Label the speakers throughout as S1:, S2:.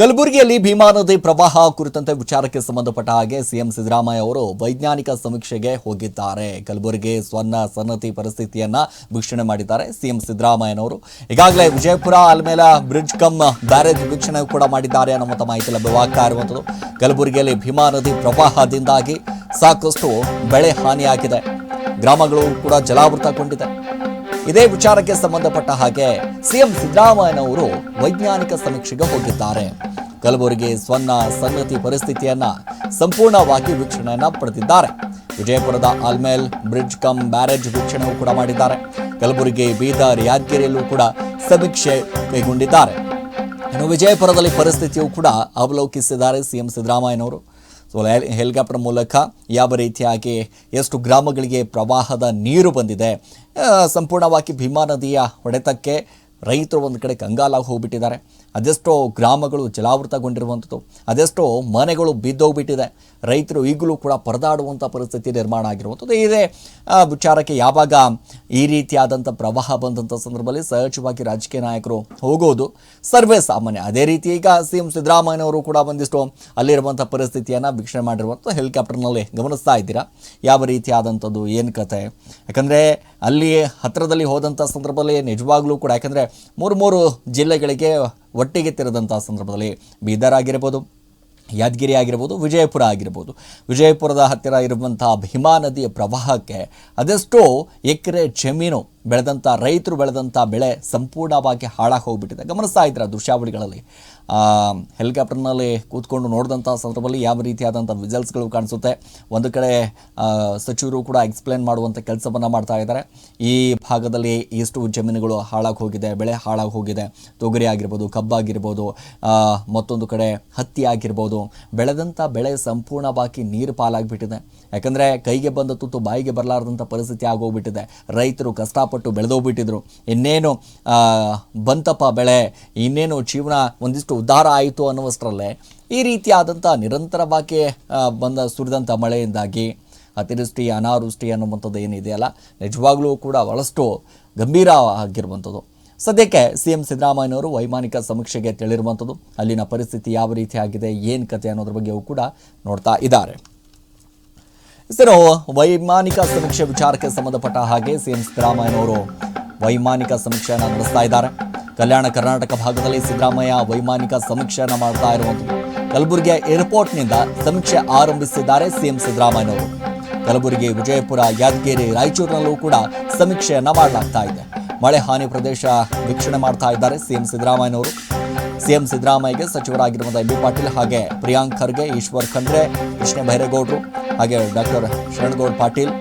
S1: ಕಲಬುರಗಿಯಲ್ಲಿ ಭೀಮಾ ನದಿ ಪ್ರವಾಹ ಕುರಿತಂತೆ ವಿಚಾರಕ್ಕೆ ಸಂಬಂಧಪಟ್ಟ ಹಾಗೆ ಸಿಎಂ ಸಿದ್ದರಾಮಯ್ಯ ಅವರು ವೈಜ್ಞಾನಿಕ ಸಮೀಕ್ಷೆಗೆ ಹೋಗಿದ್ದಾರೆ. ಕಲಬುರಗಿ ಸ್ವರ್ಣ ಸನ್ನತಿ ಪರಿಸ್ಥಿತಿಯನ್ನ ವೀಕ್ಷಣೆ ಮಾಡಿದ್ದಾರೆ ಸಿಎಂ ಸಿದ್ದರಾಮಯ್ಯನವರು. ಈಗಾಗಲೇ Vijayapura Almel bridge cum barrage ವೀಕ್ಷಣೆ ಕೂಡ ಮಾಡಿದ್ದಾರೆ ಅನ್ನುವಂಥ ಮಾಹಿತಿ ಲಭ್ಯವಾಗ್ತಾ ಇರುವಂಥದ್ದು. ಕಲಬುರಗಿಯಲ್ಲಿ ಭೀಮಾ ನದಿ ಪ್ರವಾಹದಿಂದಾಗಿ ಸಾಕಷ್ಟು ಬೆಳೆ ಹಾನಿಯಾಗಿದೆ. ಗ್ರಾಮಗಳು ಕೂಡ ಜಲಾವೃತಗೊಂಡಿದೆ. ಇದೇ ವಿಚಾರಕ್ಕೆ ಸಂಬಂಧಪಟ್ಟ ಹಾಗೆ ಸಿಎಂ ಸಿದ್ದರಾಮಯ್ಯನವರು ವೈಜ್ಞಾನಿಕ ಸಮೀಕ್ಷೆಗೆ ಹೋಗಿದ್ದಾರೆ. ಕಲಬುರಗಿ ಸ್ವನ್ನ ಸನ್ನತಿ ಪರಿಸ್ಥಿತಿಯನ್ನ ಸಂಪೂರ್ಣವಾಗಿ ವೀಕ್ಷಣೆಯನ್ನ ಪಡೆದಿದ್ದಾರೆ. ವಿಜಯಪುರದ ಆಲ್ಮೇಲ್, ಬ್ರಿಡ್ಜ್ ಕಮ್ ಬ್ಯಾರೇಜ್ ವೀಕ್ಷಣೆಯೂ ಕೂಡ ಮಾಡಿದ್ದಾರೆ. ಕಲಬುರಗಿ, ಬೀದರ್, ಯಾದಗಿರಿಯಲ್ಲೂ ಕೂಡ ಸಮೀಕ್ಷೆ ಕೈಗೊಂಡಿದ್ದಾರೆ. ಇನ್ನು ವಿಜಯಪುರದಲ್ಲಿ ಪರಿಸ್ಥಿತಿಯು ಕೂಡ ಅವಲೋಕಿಸಿದ್ದಾರೆ ಸಿಎಂ ಸಿದ್ದರಾಮಯ್ಯನವರು. ಸೊ ಹೆಲ್- ಹೆಲಿಕಾಪ್ಟರ್ ಮೂಲಕ ಯಾವ ರೀತಿಯಾಗಿ ಎಷ್ಟು ಗ್ರಾಮಗಳಿಗೆ ಪ್ರವಾಹದ ನೀರು ಬಂದಿದೆ ಸಂಪೂರ್ಣವಾಗಿ ಭೀಮಾ ನದಿಯ ಹೊಡೆತಕ್ಕೆ ರೈತರು ಒಂದು ಕಡೆ ಕಂಗಾಲಾಗಿ ಹೋಗ್ಬಿಟ್ಟಿದ್ದಾರೆ. ಅದೆಷ್ಟೋ ಗ್ರಾಮಗಳು ಜಲಾವೃತಗೊಂಡಿರುವಂಥದ್ದು, ಅದೆಷ್ಟೋ ಮನೆಗಳು ಬಿದ್ದೋಗ್ಬಿಟ್ಟಿದೆ. ರೈತರು ಈಗಲೂ ಕೂಡ ಪರದಾಡುವಂಥ ಪರಿಸ್ಥಿತಿ ನಿರ್ಮಾಣ ಆಗಿರುವಂಥದ್ದು. ಇದೇ ವಿಚಾರಕ್ಕೆ ಯಾವಾಗ ಈ ರೀತಿಯಾದಂಥ ಪ್ರವಾಹ ಬಂದಂಥ ಸಂದರ್ಭದಲ್ಲಿ ಸಹಜವಾಗಿ ರಾಜಕೀಯ ನಾಯಕರು ಹೋಗೋದು ಸರ್ವೇ ಸಾಮಾನ್ಯ. ಅದೇ ರೀತಿ ಈಗ ಸಿ ಎಂ ಸಿದ್ದರಾಮಯ್ಯನವರು ಕೂಡ ಒಂದಿಷ್ಟು ಅಲ್ಲಿರುವಂಥ ಪರಿಸ್ಥಿತಿಯನ್ನು ವೀಕ್ಷಣೆ ಮಾಡಿರುವಂಥ ಹೆಲಿಕಾಪ್ಟರ್ನಲ್ಲಿ ಗಮನಿಸ್ತಾ ಇದ್ದೀರಾ? ಯಾವ ರೀತಿಯಾದಂಥದ್ದು? ಏನು ಕತೆ? ಯಾಕಂದರೆ ಅಲ್ಲಿ ಹತ್ತಿರದಲ್ಲಿ ಹೋದಂಥ ಸಂದರ್ಭದಲ್ಲಿ ನಿಜವಾಗ್ಲೂ ಕೂಡ, ಯಾಕಂದರೆ ಮೂರು ಮೂರು ಜಿಲ್ಲೆಗಳಿಗೆ ಒಟ್ಟಿಗೆ ತೆರೆದಂಥ ಸಂದರ್ಭದಲ್ಲಿ ಬೀದರ್ ಆಗಿರ್ಬೋದು, ಯಾದಗಿರಿ ಆಗಿರ್ಬೋದು, ವಿಜಯಪುರ ಆಗಿರ್ಬೋದು. ವಿಜಯಪುರದ ಹತ್ತಿರ ಇರುವಂಥ ಭೀಮಾ ನದಿಯ ಪ್ರವಾಹಕ್ಕೆ ಅದೆಷ್ಟೋ ಎಕರೆ ಜಮೀನು ಬೆಳೆದಂಥ, ರೈತರು ಬೆಳೆದಂಥ ಬೆಳೆ ಸಂಪೂರ್ಣವಾಗಿ ಹಾಳಾಗಿ ಹೋಗ್ಬಿಟ್ಟಿದೆ ಗಮನಿಸ್ತಾ ಇದ್ದೀರ ದೃಶ್ಯಾವಳಿಗಳಲ್ಲಿ? ಹೆಲಿಕಾಪ್ಟರ್ನಲ್ಲಿ ಕೂತ್ಕೊಂಡು ನೋಡಿದಂಥ ಸಂದರ್ಭದಲ್ಲಿ ಯಾವ ರೀತಿಯಾದಂಥ ವಿಜಲ್ಸ್ಗಳು ಕಾಣಿಸುತ್ತೆ? ಒಂದು ಕಡೆ ಸಚಿವರು ಕೂಡ ಎಕ್ಸ್ಪ್ಲೇನ್ ಮಾಡುವಂಥ ಕೆಲಸವನ್ನು ಮಾಡ್ತಾ ಇದ್ದಾರೆ. ಈ ಭಾಗದಲ್ಲಿ ಎಷ್ಟು ಜಮೀನುಗಳು ಹಾಳಾಗಿ ಹೋಗಿದೆ ಬೆಳೆ ಹಾಳಾಗಿ ಹೋಗಿದೆ ತೊಗರಿ ಆಗಿರ್ಬೋದು ಕಬ್ಬಾಗಿರ್ಬೋದು ಮತ್ತೊಂದು ಕಡೆ ಹತ್ತಿ ಆಗಿರ್ಬೋದು. ಬೆಳೆದಂಥ ಬೆಳೆ ಸಂಪೂರ್ಣವಾಗಿ ನೀರು ಪಾಲಾಗಿಬಿಟ್ಟಿದೆ. ಯಾಕಂದರೆ ಕೈಗೆ ಬಂದ ತುತ್ತು ಬಾಯಿಗೆ ಬರಲಾರದಂಥ ಪರಿಸ್ಥಿತಿ ಆಗೋಗ್ಬಿಟ್ಟಿದೆ. ರೈತರು ಕಷ್ಟಪಟ್ಟು ಬೆಳೆದೋಗ್ಬಿಟ್ಟಿದ್ರು. ಇನ್ನೇನು ಬಂತಪ್ಪ ಬೆಳೆ, ಇನ್ನೇನು ಜೀವನ ಒಂದಿಷ್ಟು ಉದ್ಧಾರ ಆಯಿತು ಅನ್ನುವಷ್ಟರಲ್ಲೇ ಈ ರೀತಿಯಾದಂಥ ನಿರಂತರವಾಗಿ ಬಂದ ಸುರಿದಂಥ ಮಳೆಯಿಂದಾಗಿ ಅತಿವೃಷ್ಟಿ, ಅನಾವೃಷ್ಟಿ ಅನ್ನುವಂಥದ್ದು ಏನಿದೆಯಲ್ಲ ನಿಜವಾಗ್ಲೂ ಕೂಡ ಭಾಳಷ್ಟು ಗಂಭೀರ ಆಗಿರುವಂಥದ್ದು. ಸದ್ಯಕ್ಕೆ ಸಿ ಎಂ ಸಿದ್ದರಾಮಯ್ಯನವರು ವೈಮಾನಿಕ ಸಮೀಕ್ಷೆಗೆ ತಿಳಿರುವಂಥದ್ದು ಅಲ್ಲಿನ ಪರಿಸ್ಥಿತಿ ಯಾವ ರೀತಿ ಆಗಿದೆ, ಏನು ಕತೆ ಅನ್ನೋದ್ರ ಬಗ್ಗೆಯೂ ಕೂಡ ನೋಡ್ತಾ ಇದ್ದಾರೆ. ಸರ್ ವೈಮಾನಿಕ ಸಮೀಕ್ಷೆ ವಿಚಾರಕ್ಕೆ ಸಂಬಂಧಪಟ್ಟ ಹಾಗೆ ಸಿಎಂ ಸಿದ್ದರಾಮಯ್ಯನವರು ವೈಮಾನಿಕ ಸಮೀಕ್ಷೆಯನ್ನು ನಡೆಸ್ತಾ ಇದ್ದಾರೆ. ಕಲ್ಯಾಣ ಕರ್ನಾಟಕ ಭಾಗದಲ್ಲಿ ಸಿದ್ದರಾಮಯ್ಯ ವೈಮಾನಿಕ ಸಮೀಕ್ಷೆಯನ್ನು ಮಾಡ್ತಾ ಇರುವಂಥದ್ದು. ಕಲಬುರಗಿಯ ಏರ್ಪೋರ್ಟ್ನಿಂದ ಸಮೀಕ್ಷೆ ಆರಂಭಿಸಿದ್ದಾರೆ ಸಿಎಂ ಸಿದ್ದರಾಮಯ್ಯನವರು. ಕಲಬುರಗಿ, ವಿಜಯಪುರ, ಯಾದಗಿರಿ, ರಾಯಚೂರಿನಲ್ಲೂ ಕೂಡ ಸಮೀಕ್ಷೆಯನ್ನು ಮಾಡಲಾಗ್ತಾ ಇದೆ. ಮಳೆ ಹಾನಿ ಪ್ರದೇಶ ವೀಕ್ಷಣೆ ಮಾಡ್ತಾ ಇದ್ದಾರೆ ಸಿಎಂ ಸಿದ್ದರಾಮಯ್ಯನವರು. ಸಿಎಂ ಸಿದ್ದರಾಮಯ್ಯಗೆ ಸಚಿವರಾಗಿರುವಂಥ ಎಂ ಪಾಟೀಲ್ ಹಾಗೆ ಪ್ರಿಯಾಂಕ್ ಖರ್ಗೆ, ಈಶ್ವರ್ ಖಂಡ್ರೆ ಕೃಷ್ಣ ಬೈರೇಗೌಡರು ಹಾಗೆ ಡಾಕ್ಟರ್ ಶರಣಗೌಡ ಪಾಟೀಲ್,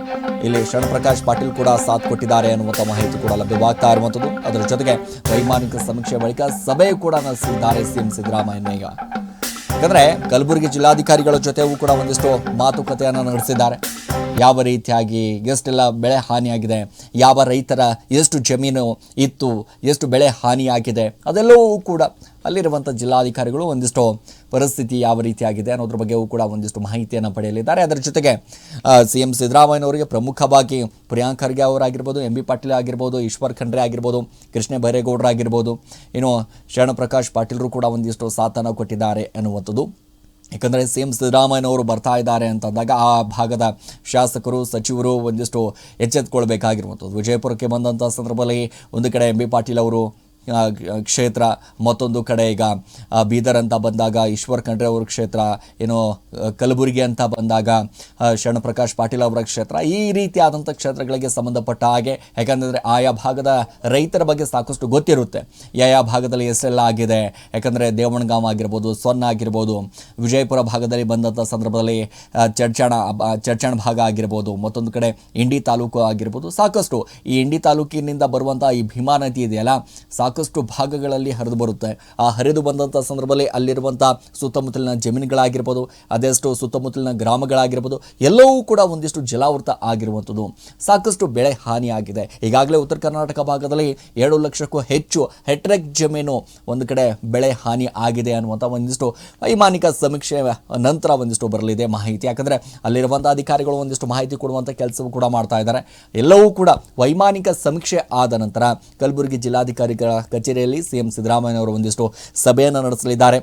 S1: ಇಲ್ಲಿ ಶರಣ್ ಪ್ರಕಾಶ್ ಪಾಟೀಲ್ ಕೂಡ ಸಾಥ್ ಕೊಟ್ಟಿದ್ದಾರೆ ಅನ್ನುವಂಥ ಮಾಹಿತಿ ಕೂಡ ಲಭ್ಯವಾಗ್ತಾ ಇರುವಂಥದ್ದು. ಅದರ ಜೊತೆಗೆ ವೈಮಾನಿಕ ಸಮೀಕ್ಷೆ ಬಳಿಕ ಸಭೆ ಕೂಡ ನಡೆಸಿದ್ದಾರೆ ಸಿಎಂ ಸಿದ್ದರಾಮಯ್ಯ ಈಗ. ಯಾಕಂದ್ರೆ ಕಲಬುರಗಿ ಜಿಲ್ಲಾಧಿಕಾರಿಗಳ ಜೊತೆಗೂ ಕೂಡ ಒಂದಿಷ್ಟು ಮಾತುಕತೆಯನ್ನು ನಡೆಸಿದ್ದಾರೆ. ಯಾವ ರೀತಿಯಾಗಿ ಎಷ್ಟೆಲ್ಲ ಬೆಳೆ ಹಾನಿಯಾಗಿದೆ, ಯಾವ ರೈತರ ಎಷ್ಟು ಜಮೀನು ಇತ್ತು, ಎಷ್ಟು ಬೆಳೆ ಹಾನಿಯಾಗಿದೆ, ಅದೆಲ್ಲವೂ ಕೂಡ ಅಲ್ಲಿರುವಂಥ ಜಿಲ್ಲಾಧಿಕಾರಿಗಳು ಒಂದಿಷ್ಟು ಪರಿಸ್ಥಿತಿ ಯಾವ ರೀತಿಯಾಗಿದೆ ಅನ್ನೋದ್ರ ಬಗ್ಗೆಯೂ ಕೂಡ ಒಂದಿಷ್ಟು ಮಾಹಿತಿಯನ್ನು ಪಡೆಯಲಿದ್ದಾರೆ. ಅದರ ಜೊತೆಗೆ ಸಿ ಎಂ ಸಿದ್ದರಾಮಯ್ಯನವರಿಗೆ ಪ್ರಮುಖವಾಗಿ ಪ್ರಿಯಾಂಕ್ ಖರ್ಗೆ ಅವರಾಗಿರ್ಬೋದು, ಎಂ ಬಿ ಪಾಟೀಲ್ ಆಗಿರ್ಬೋದು, ಈಶ್ವರ್ ಖಂಡ್ರೆ ಆಗಿರ್ಬೋದು, ಕೃಷ್ಣ ಬೈರೇಗೌಡರಾಗಿರ್ಬೋದು, ಇನ್ನು ಶರಣಪ್ರಕಾಶ್ ಪಾಟೀಲರು ಕೂಡ ಒಂದಿಷ್ಟು ಸಾಥನ ಕೊಟ್ಟಿದ್ದಾರೆ ಎನ್ನುವಂಥದ್ದು ಯಾಕಂದರೆ ಸಿ ಎಂ ಸಿದ್ದರಾಮಯ್ಯನವರು ಬರ್ತಾ ಇದ್ದಾರೆ ಅಂತಂದಾಗ ಆ ಭಾಗದ ಶಾಸಕರು, ಸಚಿವರು ಒಂದಿಷ್ಟು ಎಚ್ಚೆತ್ಕೊಳ್ಬೇಕಾಗಿರುವಂಥದ್ದು. ವಿಜಯಪುರಕ್ಕೆ ಬಂದಂಥ ಸಂದರ್ಭದಲ್ಲಿ ಒಂದು ಕಡೆ ಎಂ ಬಿ ಪಾಟೀಲ್ ಅವರು ಕ್ಷೇತ್ರ ಮತ್ತೊಂದು ಕಡೆ ಈಗ ಬೀದರ್ ಅಂತ ಬಂದಾಗ, ಈಶ್ವರ್ ಖಂಡ್ರೆ ಅವ್ರ ಕ್ಷೇತ್ರ, ಏನು ಕಲಬುರಗಿ ಅಂತ ಬಂದಾಗ ಶರಣಪ್ರಕಾಶ್ ಪಾಟೀಲ್ ಅವರ ಕ್ಷೇತ್ರ, ಈ ರೀತಿಯಾದಂಥ ಕ್ಷೇತ್ರಗಳಿಗೆ ಸಂಬಂಧಪಟ್ಟ ಹಾಗೆ, ಯಾಕಂದರೆ ಆಯಾ ಭಾಗದ ರೈತರ ಬಗ್ಗೆ ಸಾಕಷ್ಟು ಗೊತ್ತಿರುತ್ತೆ. ಯಾವ ಭಾಗದಲ್ಲಿ ಎಷ್ಟೆಲ್ಲ ಆಗಿದೆ, ಯಾಕಂದರೆ ದೇವಣಗಾಂವ್ ಆಗಿರ್ಬೋದು ಸೊನ್ನ ಆಗಿರ್ಬೋದು, ವಿಜಯಪುರ ಭಾಗದಲ್ಲಿ ಬಂದಂಥ ಸಂದರ್ಭದಲ್ಲಿ ಚಡ್ಚಾಣ ಚಡ್ಚಾಣ ಭಾಗ ಆಗಿರ್ಬೋದು, ಮತ್ತೊಂದು ಕಡೆ ಇಂಡಿ ತಾಲೂಕು ಆಗಿರ್ಬೋದು, ಸಾಕಷ್ಟು ಈ ಇಂಡಿ ತಾಲೂಕಿನಿಂದ ಬರುವಂಥ ಈ ಭೀಮಾ ನದಿ ಇದೆಯಲ್ಲ, ಸಾಕಷ್ಟು ಭಾಗಗಳಲ್ಲಿ ಹರಿದು ಬರುತ್ತೆ. ಆ ಹರಿದು ಬಂದಂಥ ಸಂದರ್ಭದಲ್ಲಿ ಅಲ್ಲಿರುವಂಥ ಸುತ್ತಮುತ್ತಲಿನ ಜಮೀನುಗಳಾಗಿರ್ಬೋದು, ಅದೆಷ್ಟು ಸುತ್ತಮುತ್ತಲಿನ ಗ್ರಾಮಗಳಾಗಿರ್ಬೋದು, ಎಲ್ಲವೂ ಕೂಡ ಒಂದಿಷ್ಟು ಜಲಾವೃತ ಆಗಿರುವಂಥದ್ದು. ಸಾಕಷ್ಟು ಬೆಳೆ ಹಾನಿಯಾಗಿದೆ. ಈಗಾಗಲೇ ಉತ್ತರ ಕರ್ನಾಟಕ ಭಾಗದಲ್ಲಿ ಏಳು ಲಕ್ಷಕ್ಕೂ ಹೆಚ್ಚು ಹೆಟ್ರೆಕ್ ಜಮೀನು ಒಂದು ಕಡೆ ಬೆಳೆ ಹಾನಿ ಆಗಿದೆ ಅನ್ನುವಂಥ ಒಂದಿಷ್ಟು ವೈಮಾನಿಕ ಸಮೀಕ್ಷೆ ನಂತರ ಒಂದಿಷ್ಟು ಬರಲಿದೆ ಮಾಹಿತಿ. ಯಾಕಂದರೆ ಅಲ್ಲಿರುವಂಥ ಅಧಿಕಾರಿಗಳು ಒಂದಿಷ್ಟು ಮಾಹಿತಿ ಕೊಡುವಂಥ ಕೆಲಸವೂ ಕೂಡ ಮಾಡ್ತಾ ಇದ್ದಾರೆ. ಎಲ್ಲವೂ ಕೂಡ ವೈಮಾನಿಕ ಸಮೀಕ್ಷೆ ಆದ ನಂತರ ಕಲಬುರಗಿ ಜಿಲ್ಲಾಧಿಕಾರಿಗಳ ಕಚೇರಿಯಲ್ಲಿ ಸಿಎಂ ಸಿದ್ದರಾಮಯ್ಯನವರು ಒಂದಿಷ್ಟು ಸಭೆಯನ್ನು ನಡೆಸಲಿದ್ದಾರೆ.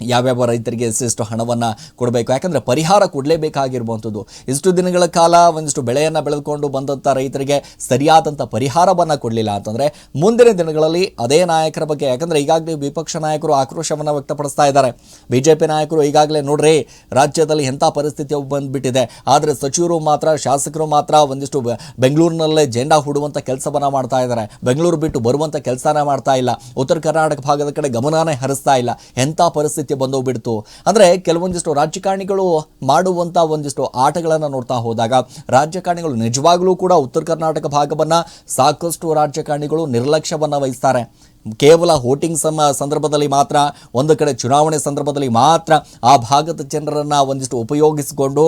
S1: ಯಾವ್ಯಾವ ರೈತರಿಗೆ ಎಷ್ಟೆಷ್ಟು ಹಣವನ್ನು ಕೊಡಬೇಕು? ಯಾಕಂದರೆ ಪರಿಹಾರ ಕೊಡಲೇಬೇಕಾಗಿರುವಂಥದ್ದು. ಇಷ್ಟು ದಿನಗಳ ಕಾಲ ಒಂದಿಷ್ಟು ಬೆಳೆಯನ್ನು ಬೆಳೆದುಕೊಂಡು ಬಂದಂಥ ರೈತರಿಗೆ ಸರಿಯಾದಂಥ ಪರಿಹಾರವನ್ನು ಕೊಡಲಿಲ್ಲ ಅಂತಂದರೆ ಮುಂದಿನ ದಿನಗಳಲ್ಲಿ ಅದೇ ನಾಯಕರ ಬಗ್ಗೆ, ಯಾಕಂದರೆ ಈಗಾಗಲೇ ವಿಪಕ್ಷ ನಾಯಕರು ಆಕ್ರೋಶವನ್ನು ವ್ಯಕ್ತಪಡಿಸ್ತಾ ಇದ್ದಾರೆ. ಬಿ ಜೆ ಪಿ ನಾಯಕರು ಈಗಾಗಲೇ ನೋಡ್ರಿ, ರಾಜ್ಯದಲ್ಲಿ ಎಂಥ ಪರಿಸ್ಥಿತಿ ಬಂದುಬಿಟ್ಟಿದೆ. ಆದರೆ ಸಚಿವರು ಮಾತ್ರ, ಶಾಸಕರು ಮಾತ್ರ ಒಂದಿಷ್ಟು ಬೆಂಗಳೂರಿನಲ್ಲೇ ಜೆಂಡಾ ಹೂಡುವಂಥ ಕೆಲಸವನ್ನು ಮಾಡ್ತಾ ಇದ್ದಾರೆ. ಬೆಂಗಳೂರು ಬಿಟ್ಟು ಬರುವಂಥ ಕೆಲಸನೇ ಮಾಡ್ತಾ ಇಲ್ಲ. ಉತ್ತರ ಕರ್ನಾಟಕ ಭಾಗದ ಕಡೆ ಗಮನನೇ ಹರಿಸ್ತಾ ಇಲ್ಲ. ಎಂಥ ಪರಿಸ್ಥಿತಿ ಬಂದೋಗ್ಬಿಡ್ತು. ಅಂದರೆ ಕೆಲವೊಂದಿಷ್ಟು ರಾಜಕಾರಣಿಗಳು ಮಾಡುವಂಥ ಒಂದಿಷ್ಟು ಆಟಗಳನ್ನು ನೋಡ್ತಾ ಹೋದಾಗ ರಾಜಕಾರಣಿಗಳು ನಿಜವಾಗಲೂ ಕೂಡ ಉತ್ತರ ಕರ್ನಾಟಕ ಭಾಗವನ್ನು ಸಾಕಷ್ಟು ರಾಜಕಾರಣಿಗಳು ನಿರ್ಲಕ್ಷ್ಯವನ್ನು ವಹಿಸ್ತಾರೆ. ಕೇವಲ ವೋಟಿಂಗ್ ಸಮ ಸಂದರ್ಭದಲ್ಲಿ ಮಾತ್ರ, ಒಂದು ಕಡೆ ಚುನಾವಣೆ ಸಂದರ್ಭದಲ್ಲಿ ಮಾತ್ರ ಆ ಭಾಗದ ಜನರನ್ನು ಒಂದಿಷ್ಟು ಉಪಯೋಗಿಸಿಕೊಂಡು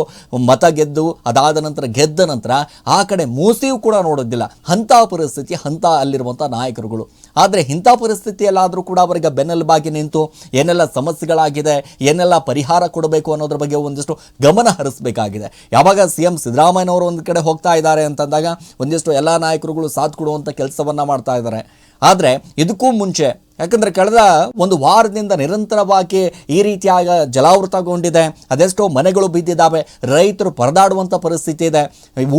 S1: ಮತ ಗೆದ್ದು, ಅದಾದ ನಂತರ ಗೆದ್ದ ನಂತರ ಆ ಕಡೆ ಮೂಸಿಯೂ ಕೂಡ ನೋಡೋದಿಲ್ಲ. ಅಂಥ ಪರಿಸ್ಥಿತಿ, ಅಂಥ ಅಲ್ಲಿರುವಂಥ ನಾಯಕರುಗಳು. ಆದರೆ ಇಂಥ ಪರಿಸ್ಥಿತಿಯಲ್ಲಾದರೂ ಕೂಡ ಅವರಿಗೆ ಬೆನ್ನೆಲುಬಾಗಿ ನಿಂತು ಏನೆಲ್ಲ ಸಮಸ್ಯೆಗಳಾಗಿದೆ, ಏನೆಲ್ಲ ಪರಿಹಾರ ಕೊಡಬೇಕು ಅನ್ನೋದ್ರ ಬಗ್ಗೆ ಒಂದಿಷ್ಟು ಗಮನ ಹರಿಸಬೇಕಾಗಿದೆ. ಯಾವಾಗ ಸಿ ಎಂ ಸಿದ್ದರಾಮಯ್ಯನವರು ಒಂದು ಕಡೆ ಹೋಗ್ತಾ ಇದ್ದಾರೆ ಅಂತಂದಾಗ, ಒಂದಿಷ್ಟು ಎಲ್ಲ ನಾಯಕರುಗಳು ಸಾಥ್ ಕೊಡುವಂಥ ಕೆಲಸವನ್ನು ಮಾಡ್ತಾ ಇದ್ದಾರೆ. ಆದರೆ ಇದಕ್ಕೂ ಮುಂಚೆ, ಯಾಕಂದರೆ ಕಳೆದ ಒಂದು ವಾರದಿಂದ ನಿರಂತರವಾಗಿ ಈ ರೀತಿಯಾಗಿ ಜಲಾವೃತಗೊಂಡಿದೆ, ಅದೆಷ್ಟೋ ಮನೆಗಳು ಬಿದ್ದಿದ್ದಾವೆ, ರೈತರು ಪರದಾಡುವಂಥ ಪರಿಸ್ಥಿತಿ ಇದೆ,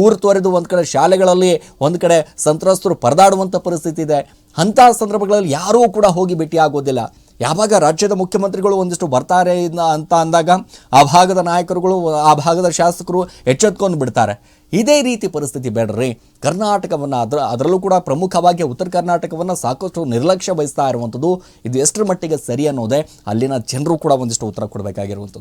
S1: ಊರು ತೊರೆದು ಒಂದು ಕಡೆ ಶಾಲೆಗಳಲ್ಲಿ ಒಂದು ಕಡೆ ಸಂತ್ರಸ್ತರು ಪರದಾಡುವಂಥ ಪರಿಸ್ಥಿತಿ ಇದೆ. ಅಂತಹ ಸಂದರ್ಭಗಳಲ್ಲಿ ಯಾರೂ ಕೂಡ ಹೋಗಿ ಭೇಟಿಯಾಗೋದಿಲ್ಲ ಯಾವಾಗ ರಾಜ್ಯದ ಮುಖ್ಯಮಂತ್ರಿಗಳು ಒಂದಿಷ್ಟು ಬರ್ತಾರೆ ಅಂತ ಅಂದಾಗ, ಆ ಭಾಗದ ನಾಯಕರುಗಳು, ಆ ಭಾಗದ ಶಾಸಕರು ಎಚ್ಚೆತ್ಕೊಂಡು ಬಿಡ್ತಾರೆ. ಇದೇ ರೀತಿ ಪರಿಸ್ಥಿತಿ ಬೇಡ್ರಿ. ಕರ್ನಾಟಕವನ್ನು ಅದರ, ಅದರಲ್ಲೂ ಕೂಡ ಪ್ರಮುಖವಾಗಿ ಉತ್ತರ ಕರ್ನಾಟಕವನ್ನು ಸಾಕಷ್ಟು ನಿರ್ಲಕ್ಷ್ಯ ವಹಿಸ್ತಾ ಇರುವಂಥದ್ದು ಇದು ಎಷ್ಟರ ಮಟ್ಟಿಗೆ ಸರಿ ಅನ್ನೋದೇ ಅಲ್ಲಿನ ಜನರು ಕೂಡ ಒಂದಿಷ್ಟು ಉತ್ತರ ಕೊಡಬೇಕಾಗಿರುವಂಥದ್ದು.